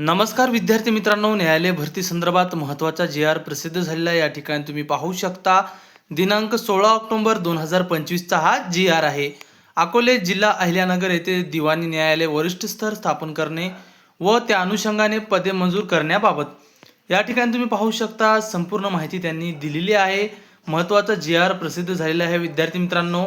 नमस्कार विद्यार्थी मित्रांनो न्यायालय भरती संदर्भात महत्त्वाचा जे आर प्रसिद्ध झालेला आहे. या ठिकाणी तुम्ही पाहू शकता दिनांक सोळा ऑक्टोबर दोन हजार पंचवीसचा हा जी आर आहे. अकोले जिल्हा अहिल्यानगर येथे दिवाणी न्यायालय वरिष्ठ स्तर स्थापन करणे व त्या अनुषंगाने पदे मंजूर करण्याबाबत. या ठिकाणी तुम्ही पाहू शकता संपूर्ण माहिती त्यांनी दिलेली आहे. महत्त्वाचा जी आर प्रसिद्ध झालेला आहे. विद्यार्थी मित्रांनो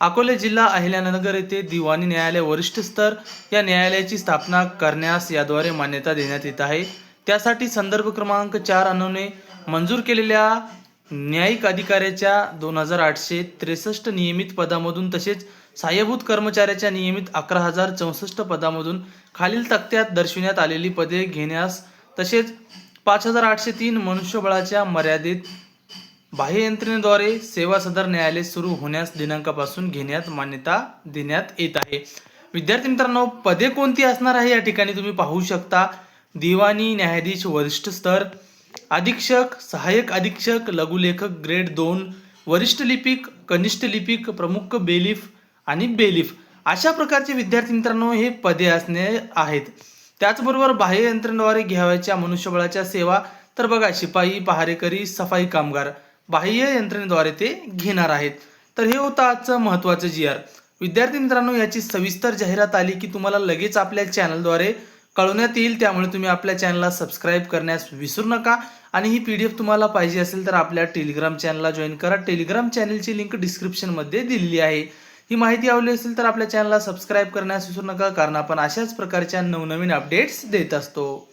अकोले जिल्हा अहिल्यानगर येथे दिवाणी न्यायालय वरिष्ठ स्तर या न्यायालयाची स्थापना करण्यास याद्वारे मान्यता देण्यात येत आहे. त्यासाठी संदर्भ क्रमांक चार अनुने मंजूर केलेल्या न्यायिक अधिकाऱ्याच्या दोन हजार आठशे त्रेसष्ट नियमित पदामधून तसेच सहाय्यभूत कर्मचाऱ्याच्या नियमित अकरा हजार चौसष्ट पदामधून खालील तक्त्यात दर्शविण्यात आलेली पदे घेण्यास तसेच पाच हजार आठशे तीन मनुष्यबळाच्या मर्यादेत बाह्य यंत्रणेद्वारे सेवा सदर न्यायालय सुरू होण्यास दिनांकापासून घेण्यात मान्यता देण्यात येत आहे. विद्यार्थी मित्रांनो पदे कोणती असणार आहे या ठिकाणी तुम्ही पाहू शकता. दिवाणी न्यायाधीश वरिष्ठ स्तर अधीक्षक सहाय्यक अधीक्षक लघुलेखक ग्रेड दोन वरिष्ठ लिपिक कनिष्ठ लिपिक प्रमुख बेलिफ आणि बेलिफ. अशा प्रकारचे विद्यार्थी मित्रांनो हे पदे असणे आहेत. त्याचबरोबर बाह्य यंत्रणेद्वारे घ्यावयाच्या मनुष्यबळाच्या सेवा तर बघा शिपाई पहारेकरी सफाई कामगार. बाह्य यंत्रणेद्वारे ते घेणार आहेत. तर हे होतं आजचं महत्त्वाचं जी आर विद्यार्थी मित्रांनो याची सविस्तर जाहिरात आली की तुम्हाला लगेच आपल्या चॅनलद्वारे कळवण्यात येईल. त्यामुळे तुम्ही आपल्या चॅनलला सबस्क्राईब करण्यास विसरू नका. आणि ही पी डी एफ तुम्हाला पाहिजे असेल तर आपल्या टेलिग्राम चॅनलला जॉईन करा. टेलिग्राम चॅनलची लिंक डिस्क्रिप्शनमध्ये दिलेली आहे. ही माहिती आवडली असेल तर आपल्या चॅनलला सबस्क्राईब करण्यास विसरू नका कारण आपण अशाच प्रकारच्या नवनवीन अपडेट्स देत असतो.